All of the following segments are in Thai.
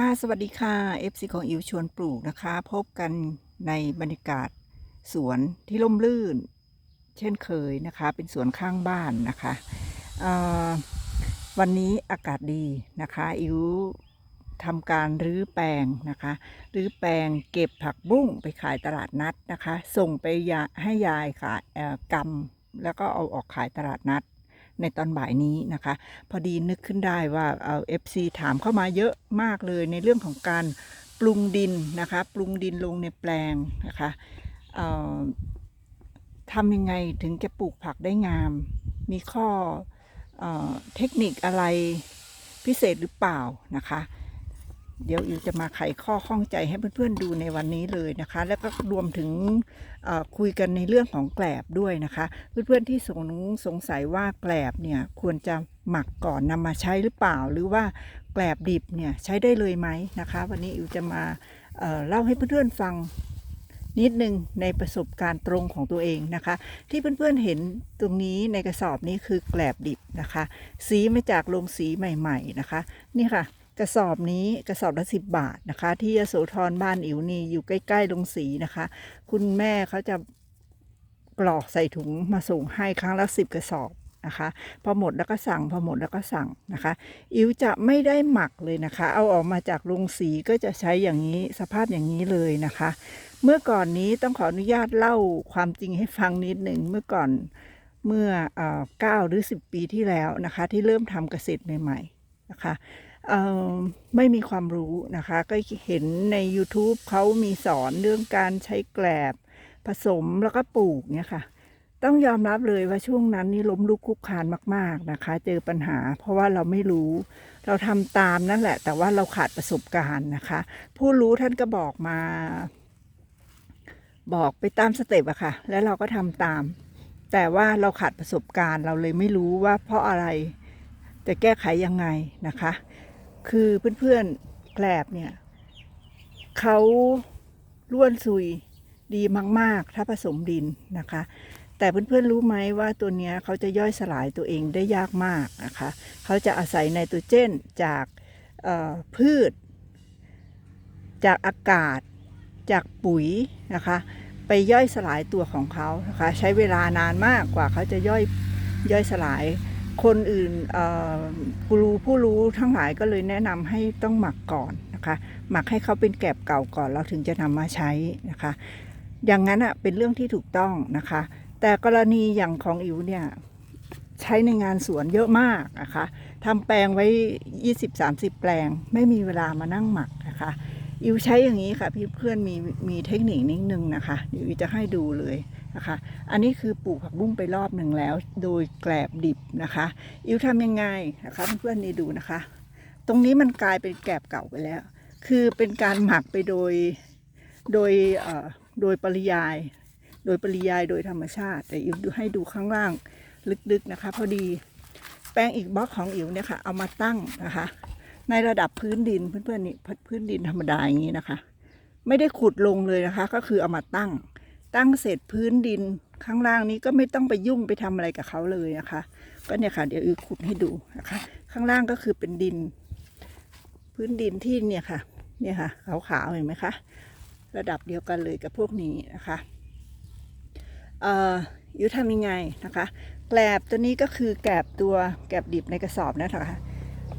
ค่ะ สวัสดีค่ะ FC ของอิวชวนปลูกนะคะ พบกันในบรรยากาศสวนที่ร่มรื่น เช่นเคยนะคะ เป็นสวนข้างบ้านนะคะ วันนี้อากาศดีนะคะ อิวทำการรื้อแปลงนะคะ รื้อแปลงเก็บผักบุ้งไปขายตลาดนัดนะคะ ส่งไปให้ยายขายเอ่อกำแล้วก็เอาออกขายตลาดนัด ในตอนบ่ายนี้นะคะ พอดีนึกขึ้นได้ว่าเอาเอฟซีถามเข้ามาเยอะมากเลยในเรื่องของการปรุงดินนะคะ ปรุงดินลงในแปลงนะคะทำยังไงถึงจะปลูกผักได้งาม มีข้อเอเทคนิคอะไรพิเศษหรือเปล่านะคะ เดี๋ยวอิวจะมาไขข้อข้องใจให้เพื่อนๆดูในวันนี้เลยนะคะ แล้วก็รวมถึงคุยกันในเรื่องของแกลบด้วยนะคะ เพื่อนๆที่สงสงสัยว่าแกลบเนี่ยควรจะหมักก่อนนำมาใช้หรือเปล่า หรือว่าแกลบดิบเนี่ยใช้ได้เลยไหมนะคะ วันนี้อิวจะมาเเล่าให้เพื่อนๆฟังนิดนึงในประสบการณ์ตรงของตัวเองนะคะ ที่เพื่อนๆเห็นตรงนี้ในกระสอบนี้คือแกลบดิบนะคะ สีมาจากโรงสีใหม่ ๆนะคะ นี่ค่ะ กระสอบนี้กระสอบละสิบบาทนะคะ ที่ยโสธรบ้านอิ๋วนี่อยู่ใกล้ๆโรงสีนะคะ คุณแม่เขาจะกรอกใส่ถุงมาส่งให้ครั้งละสิบกระสอบนะคะพอหมดแล้วก็สั่งพอหมดแล้วก็สั่งนะคะ อิ๋วจะไม่ได้หมักเลยนะคะ เอาออกมาจากโรงสีก็จะใช้อย่างนี้สภาพอย่างนี้เลยนะคะ เมื่อก่อนนี้ต้องขออนุญาตเล่าความจริงให้ฟังนิดหนึ่งเมื่อก่อนเมื่อเก้าหรือสิบปีที่แล้วนะคะ ที่เริ่มทำเกษตรใหม่ๆนะคะ ไม่มีความรู้นะคะ ก็เห็นใน YouTube เขามีสอนเรื่องการใช้แกลบ ผสมแล้วก็ปลูกเนี่ยค่ะ ต้องยอมรับเลยว่าช่วงนั้นนี่ล้มลุกคลุกคานมาก ๆนะคะ เจอปัญหา เพราะว่าเราไม่รู้ เราทำตามนั่นแหละ แต่ว่าเราขาดประสบการณ์นะคะ ผู้รู้ท่านก็บอกมา บอกไปตามสเต็ปอะค่ะ แล้วเราก็ทำตาม แต่ว่าเราขาดประสบการณ์ เราเลยไม่รู้ว่าเพราะอะไรจะแก้ไขยังไงนะคะ คือเพื่อนๆแกลบเนี่ยเขาล้วนซุยดีมาก ๆ ถ้าผสมดินนะคะ แต่เพื่อนๆรู้ไหมว่าตัวเนี้ยเขาจะย่อยสลายตัวเองได้ยากมากนะคะเขาจะอาศัยไนโตรเจนจากพืช จากอากาศ จากปุ๋ยนะคะ ไปย่อยสลายตัวของเขานะคะ ใช้เวลานานมากกว่าเขาจะย่อยย่อยสลาย คนอื่นผู้รู้ผู้รู้ทั้งหลายก็เลยแนะนำให้ต้องหมักก่อนนะคะ หมักให้เขาเป็นแกลบเก่าก่อนเราถึงจะนำมาใช้นะคะ อย่างนั้นอะเป็นเรื่องที่ถูกต้องนะคะ แต่กรณีอย่างของอิ๋วเนี่ยใช้ในงานสวนเยอะมากนะคะทำแปลงไว้ 20-30 แปลง ไม่มีเวลามานั่งหมักนะคะอิวใช้อย่างนี้ค่ะ พี่เพื่อนมีมีเทคนิคนิดนึงนะคะอิวจะให้ดูเลย นะคะ อันนี้คือปลูกผักบุ้งไปรอบหนึ่งแล้ว โดยแกลบดิบนะคะ อิวทำยังไงนะคะเพื่อนๆนี่ดูนะคะ ตรงนี้มันกลายเป็นแกลบเก่าไปแล้ว คือเป็นการหมักไปโดยโดยโดยปริยาย โดยปริยายโดยธรรมชาติ แต่อิวดูให้ดูข้างล่างลึกๆนะคะ พอดีแป้งอีกบล็อกของอิ๋วเนี่ยค่ะ เอามาตั้งนะคะ ในระดับพื้นดินเพื่อนๆนี่พื้นดินธรรมดาอย่างนี้นะคะ ไม่ได้ขุดลงเลยนะคะ ก็คือเอามาตั้ง ตั้งเสร็จพื้นดินข้างล่างนี้ก็ไม่ต้องไปยุ่งไปทำอะไรกับเขาเลยนะคะ ก็เนี่ยค่ะเดี๋ยวอิวขุดให้ดูนะคะ ข้างล่างก็คือเป็นดิน พื้นดินที่เนี่ยค่ะ เนี่ยค่ะขาวๆเห็นไหมคะ ระดับเดียวกันเลยกับพวกนี้นะคะเอ่ออิวทำยังไงนะคะแกลบตัวนี้ก็คือแกลบตัวแกลบดิบในกระสอบนะคะ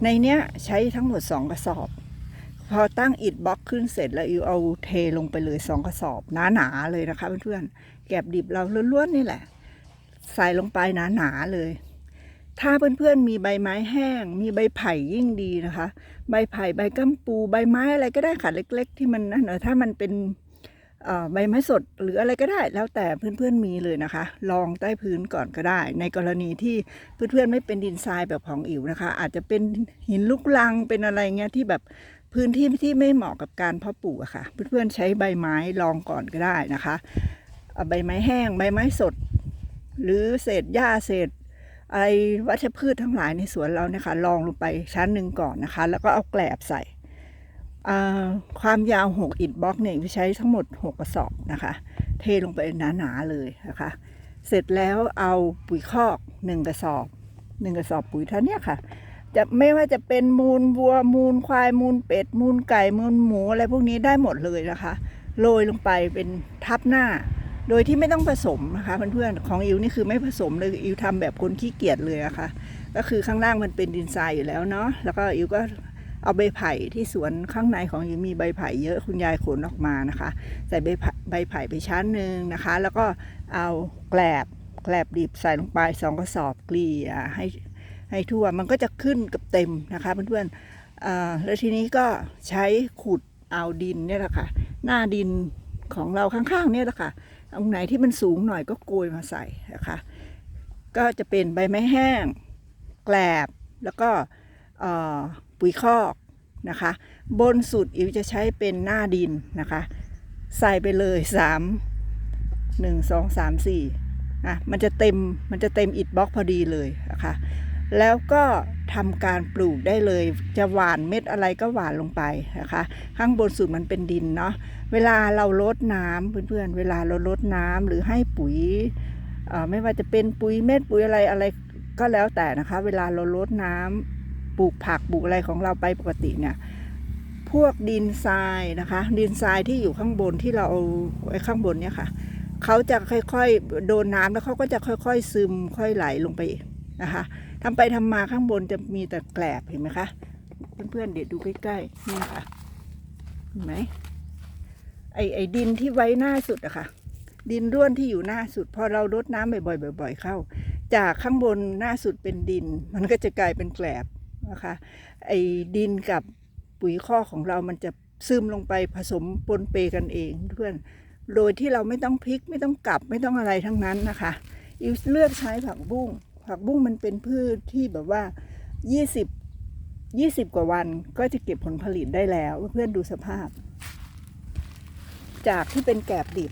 ในเนี้ยใช้ทั้งหมด 2 กระสอบ พอตั้งอิฐบล็อกขึ้นเสร็จแล้วอิวเอาเทลงไปเลย2กระสอบหนาๆเลยนะคะเพื่อนๆแกบดิบเราล้วนๆนี่แหละ ใส่ลงไปหนาๆเลย ถ้าเพื่อนๆมีใบไม้แห้ง มีใบไผ่ยิ่งดีนะคะ ใบไผ่ใบกัมปูใบไม้อะไรก็ได้ค่ะเล็ก ๆ ที่มันนั่นเนอถ้ามันเป็นใบไม้สดหรืออะไรก็ได้ แล้วแต่เพื่อนๆมีเลยนะคะ ลองใต้พื้นก่อนก็ได้ ในกรณีที่เพื่อนๆไม่เป็นดินทรายแบบของอิ๋วนะคะ อาจจะเป็นหินลูกลังเป็นอะไรเงี้ยที่แบบ พื้นที่ที่ไม่เหมาะกับการเพาะปลูกอะค่ะ เพื่อนๆใช้ใบไม้ลองก่อนก็ได้นะคะเอาใบไม้แห้งใบไม้สด หรือเศษหญ้าเศษอะไรวัชพืชทั้งหลายในสวนเราเนี่ยค่ะลองลงไปชั้นหนึ่งก่อนนะคะ แล้วก็เอาแกลบใส่ความยาว 6 อิฐบล็อกเนี่ยใช้ทั้งหมด 6 กระสอบนะคะ เทลงไปหนาๆเลยนะคะ เสร็จแล้วเอาปุ๋ยคอก 1 กระสอบ 1 กระสอบปุ๋ยเท่าเนี้ยค่ะ จะไม่ว่าจะเป็นมูลวัวมูลควายมูลเป็ด มูลไก่มูลหมูอะไรพวกนี้ได้หมดเลยนะคะโรยลงไปเป็นทับหน้า โดยที่ไม่ต้องผสมนะคะเพื่อนๆของอิวนี่คือไม่ผสมเลยอิวทำแบบคนขี้เกียจเลยอะค่ะก็คือข้างล่างมันเป็นดินทรายอยู่แล้วเนาะแล้วก็อิวก็เอาใบไผ่ที่สวนข้างในของอิวมีใบไผ่เยอะคุณยายขนออกมานะคะ ใส่ใบไผ่ใบไผ่ไปชั้นหนึ่งนะคะ แล้วก็เอาแกลบแกลบดิบใส่ลงไปสองกระสอบเกลี่ยให้ ให้ทั่วมันก็จะขึ้นกับเต็มนะคะเพื่อนๆอ่าแล้วทีนี้ก็ใช้ขุดเอาดินเนี่ยแหละค่ะ หน้าดินของเราข้างๆเนี่ยแหละค่ะตรงไหนที่มันสูงหน่อยก็โกยมาใส่นะคะ ก็จะเป็นใบไม้แห้ง แกลบแล้วก็ปุ๋ยคอกนะคะ บนสุดอิวจะใช้เป็นหน้าดินนะคะ ใส่ไปเลยสามหนึ่งสองสามสี่อะมันจะเต็มมันจะเต็มอิฐบล็อกพอดีเลยนะคะ แล้วก็ทำการปลูกได้เลย จะหว่านเม็ดอะไรก็หว่านลงไปนะคะ ข้างบนสุดมันเป็นดินเนาะเวลาเราลดน้ำเพื่อนๆเวลาเราลดน้ำหรือให้ปุ๋ยไม่ว่าจะเป็นปุ๋ยเม็ดปุ๋ยอะไรอะไรก็แล้วแต่นะคะ เวลาเราลดน้ำปลูกผักปลูกอะไรของเราไปปกติเนี่ยพวกดินทรายนะคะ ดินทรายที่อยู่ข้างบนที่เราเอาไว้ข้างบนเนี่ยค่ะเขาจะค่อยๆโดนน้ำแล้วเขาก็จะค่อยๆซึมค่อยไหลลงไปนะคะ ทำไปทำมาข้างบนจะมีแต่แกลบเห็นไหมคะ เพื่อนๆเดี๋ยวดูใกล้ๆนี่ค่ะเห็นไหมไอไอดินที่ไว้หน้าสุดอะค่ะ ดินร่วนที่อยู่หน้าสุด พอเรารดน้ำบ่อยๆบ่อย ๆ เข้า จากข้างบนหน้าสุดเป็นดิน มันก็จะกลายเป็นแกลบนะคะ ไอ้ดินกับปุ๋ยข้อกของเรามันจะซึมลงไปผสมปนเปกันเองเพื่อน โดยที่เราไม่ต้องพลิกไม่ต้องกลับไม่ต้องอะไรทั้งนั้นนะคะ อิวเลือกใช้ผักบุ้ง ผักบุ้งมันเป็นพืชที่แบบว่า 20 20 กว่าวันก็จะเก็บผลผลิตได้แล้ว เพื่อนดูสภาพ จากที่เป็นแกบดิบ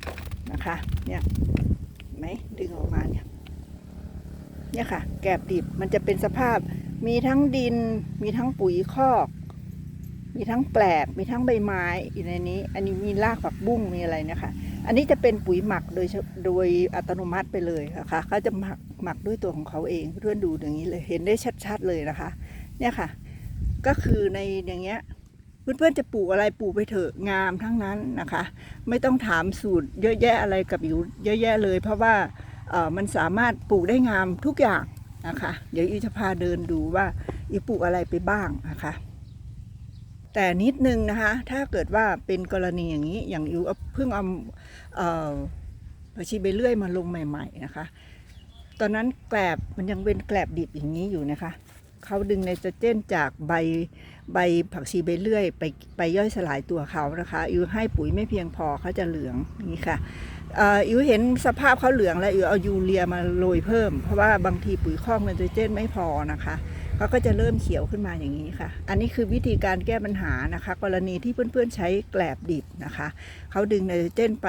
นะคะ เนี่ยไหมดึงออกมาเนี่ยเนี่ยค่ะ แกบดิบมันจะเป็นสภาพมีทั้งดิน มีทั้งปุ๋ยคอก มีทั้งแกลบมีทั้งใบไม้อยู่ในนี้ อันนี้มีรากผักบุ้งมีอะไรนะคะ อันนี้จะเป็นปุ๋ยหมักโดยโดยอัตโนมัติไปเลยนะคะเขาจะหมักหมักด้วยตัวของเขาเองเพื่อนดูอย่างนี้เลยเห็นได้ชัดๆเลยนะคะ เนี่ยค่ะ ก็คือในอย่างเงี้ยเพื่อนๆจะปลูกอะไรปลูกไปเถอะงามทั้งนั้นนะคะ ไม่ต้องถามสูตรเยอะแยะอะไรกับอยู่เยอะแยะเลย เพราะว่าเออมันสามารถปลูกได้งามทุกอย่างนะคะ เดี๋ยวอีจะพาเดินดูว่าอีปลูกอะไรไปบ้างนะคะ แต่นิดนึงนะคะ ถ้าเกิดว่าเป็นกรณีอย่างนี้ อย่างอิวเอาเพิ่งเอาเอ่อผักชีใบเลื่อยมาลงใหม่ ๆนะคะ ตอนนั้นแกลบมันยังเป็นแกลบดิบอย่างนี้อยู่นะคะ เขาดึงไนโตรเจนจากใบใบผักชีใบเลื่อยไปไปย่อยสลายตัวเขานะคะอิวให้ปุ๋ยไม่เพียงพอเขาจะเหลืองนี้ค่ะอิวเห็นสภาพเขาเหลืองแล้วอิวเอายูเรียมาโรยเพิ่ม เพราะว่าบางทีปุ๋ยคอกไนโตรเจนไม่พอนะคะ เขาก็จะเริ่มเขียวขึ้นมาอย่างนี้ค่ะ อันนี้คือวิธีการแก้ปัญหานะคะ กรณีที่เพื่อนๆใช้แกลบดิบนะคะเขาดึงไนโตรเจนไป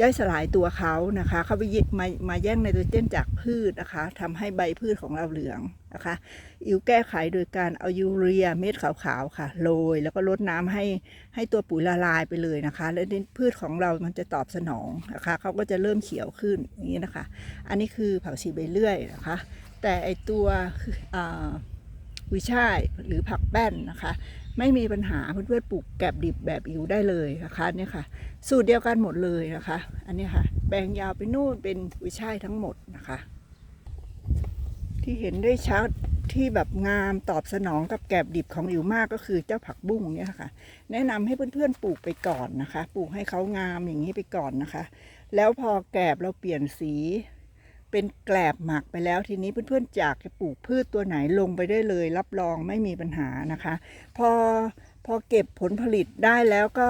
ย่อยสลายตัวเขานะคะเขาไปยึดมามาแย่งไนโตรเจนจากพืชนะคะทำให้ใบพืชของเราเหลืองนะคะอิวแก้ไขโดยการเอายูเรียเม็ดขาวๆค่ะโรยแล้วก็ลดน้ำให้ให้ตัวปุ๋ยละลายไปเลยนะคะ แล้วพืชของเรามันจะตอบสนองนะคะเขาก็จะเริ่มเขียวขึ้นอย่างนี้นะคะ อันนี้คือเผักชีใบเลื่อยนะคะ แต่ไอตัวคืออ่ากุยช่ายหรือผักแป้นนะคะ ไม่มีปัญหาเพื่อนๆปลูกแกบดิบแบบอิ๋วได้เลยนะคะเนี่ยค่ะ สูตรเดียวกันหมดเลยนะคะ อันนี้ค่ะแบ่งยาวไปนู่นเป็นกุยช่ายทั้งหมดนะคะ ที่เห็นได้ชัดที่แบบงามตอบสนองกับแกบดิบของอิ๋วมากก็คือเจ้าผักบุ้งเนี่ยค่ะ แนะนำให้เพื่อนๆปลูกไปก่อนนะคะ ปลูกให้เขางามอย่างนี้ไปก่อนนะคะ แล้วพอแกบเราเปลี่ยนสี เป็นแกลบหมักไปแล้วทีนี้เพื่อนๆอยากจะปลูกพืชตัวไหนลงไปได้เลย รับรองไม่มีปัญหานะคะ พอพอเก็บผลผลิตได้แล้วก็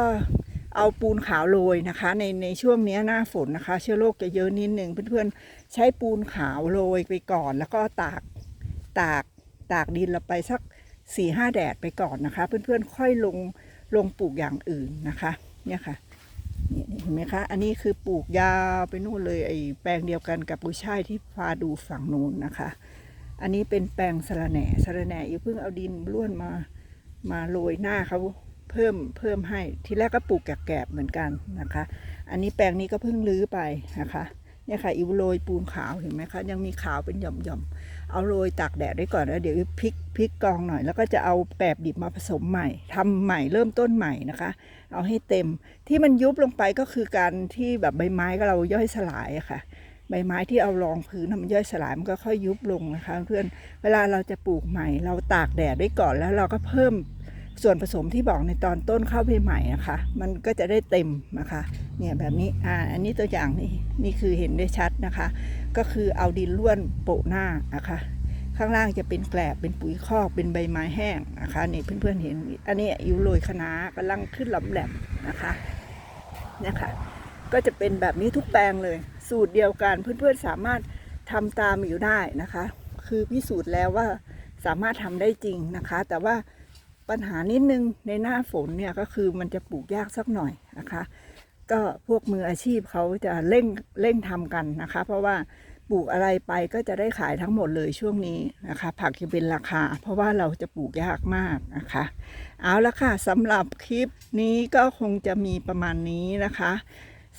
เอาปูนขาวโรยนะคะ ในในช่วงนี้หน้าฝนนะคะ เชื้อโรคจะเยอะนิดนึงเพื่อนๆใช้ปูนขาวโรยไปก่อน แล้วก็ตากตากตากดินเราไปสักสี่ห้าแดดไปก่อนนะคะ เพื่อนๆค่อยลงลงปลูกอย่างอื่นนะคะ เนี่ยค่ะ นี่เห็นไหมคะ อันนี้คือปลูกยาวไปนู่นเลยไอ้แปลงเดียวกันกับกุยช่ายที่พาดูฝั่งนู้นนะคะ อันนี้เป็นแปลงสะระแหน่สะระแหน่อีกเพิ่งเอาดินล้วนมามาโรยหน้าเขาเพิ่มเพิ่มให้ทีแรกก็ปลูกแกบๆเหมือนกันนะคะ อันนี้แปลงนี้ก็เพิ่งรื้อไปนะคะเนี่ยค่ะอิวโรยปูนขาวเห็นไหมคะยังมีขาวเป็นหย่อมๆ เอาโรยตากแดดไว้ก่อนแล้วเดี๋ยวพลิกพลิกกองหน่อย แล้วก็จะเอาแปบดิบมาผสมใหม่ทำใหม่เริ่มต้นใหม่นะคะ เอาให้เต็มที่มันยุบลงไปก็คือการที่แบบใบไม้ก็เราย่อยสลายอะค่ะ ใบไม้ที่เอารองพื้นมันย่อยสลายมันก็ค่อยยุบลงนะคะ เพื่อนเวลาเราจะปลูกใหม่ เราตากแดดไว้ก่อนแล้วเราก็เพิ่ม ส่วนผสมที่บอกในตอนต้นเข้าไปใหม่นะคะ มันก็จะได้เต็มนะคะเนี่ยแบบนี้อ่าอันนี้ตัวอย่างนี่นี่คือเห็นได้ชัดนะคะ ก็คือเอาดินล้วนโปะหน้านะคะข้างล่างจะเป็นแกลบเป็นปุ๋ยคอกเป็นใบไม้แห้งนะคะนี่เพื่อนๆเห็น อันนี้อิวโรยคะน้ากำลังขึ้นลำแหลมนะคะเนี่ยค่ะก็จะเป็นแบบนี้ทุกแปลงเลย สูตรเดียวกันเพื่อนๆสามารถทำตามอยู่ได้นะคะ คือพิสูจน์แล้วว่าสามารถทำได้จริงนะคะ แต่ว่า ปัญหานิดนึงในหน้าฝนเนี่ยก็คือมันจะปลูกยากสักหน่อยนะคะ ก็พวกมืออาชีพเขาจะเร่งเร่งทำกันนะคะ เพราะว่าปลูกอะไรไปก็จะได้ขายทั้งหมดเลยช่วงนี้นะคะ ผักจะเป็นราคา เพราะว่าเราจะปลูกยากมากนะคะ เอาละค่ะสำหรับคลิปนี้ก็คงจะมีประมาณนี้นะคะ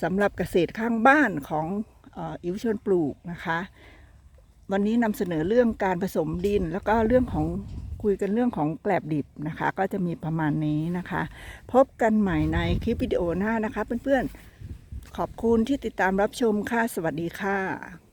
สำหรับเกษตรข้างบ้านของอ,อ,อิวชนปลูกนะคะ วันนี้นำเสนอเรื่องการผสมดินแล้วก็เรื่องของ คุยกันเรื่องของแกลบดิบนะคะ ก็จะมีประมาณนี้นะคะ พบกันใหม่ในคลิปวิดีโอหน้านะคะ เพื่อนๆ ขอบคุณที่ติดตามรับชมค่ะ สวัสดีค่ะ